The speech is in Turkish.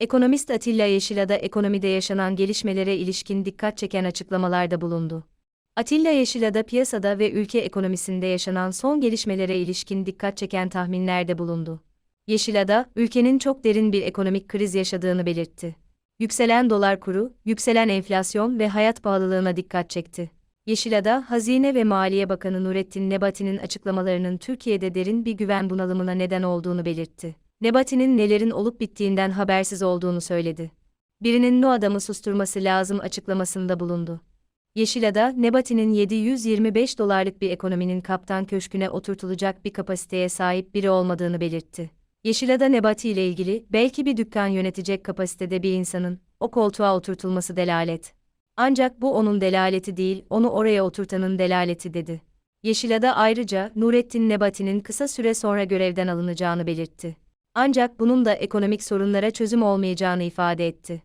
Ekonomist Atilla Yeşilada ekonomide yaşanan gelişmelere ilişkin dikkat çeken açıklamalarda bulundu. Atilla Yeşilada piyasada ve ülke ekonomisinde yaşanan son gelişmelere ilişkin dikkat çeken tahminlerde bulundu. Yeşilada, ülkenin çok derin bir ekonomik kriz yaşadığını belirtti. Yükselen dolar kuru, yükselen enflasyon ve hayat pahalılığına dikkat çekti. Yeşilada, Hazine ve Maliye Bakanı Nurettin Nebati'nin açıklamalarının Türkiye'de derin bir güven bunalımına neden olduğunu belirtti. Nebati'nin nelerin olup bittiğinden habersiz olduğunu söyledi. Birinin no adamı susturması lazım açıklamasında bulundu. Yeşilada, Nebati'nin 725 dolarlık bir ekonominin kaptan köşküne oturtulacak bir kapasiteye sahip biri olmadığını belirtti. Yeşilada Nebati ile ilgili, belki bir dükkan yönetecek kapasitede bir insanın, o koltuğa oturtulması delalet. Ancak bu onun delaleti değil, onu oraya oturtanın delaleti dedi. Yeşilada ayrıca, Nurettin Nebati'nin kısa süre sonra görevden alınacağını belirtti. Ancak bunun da ekonomik sorunlara çözüm olmayacağını ifade etti.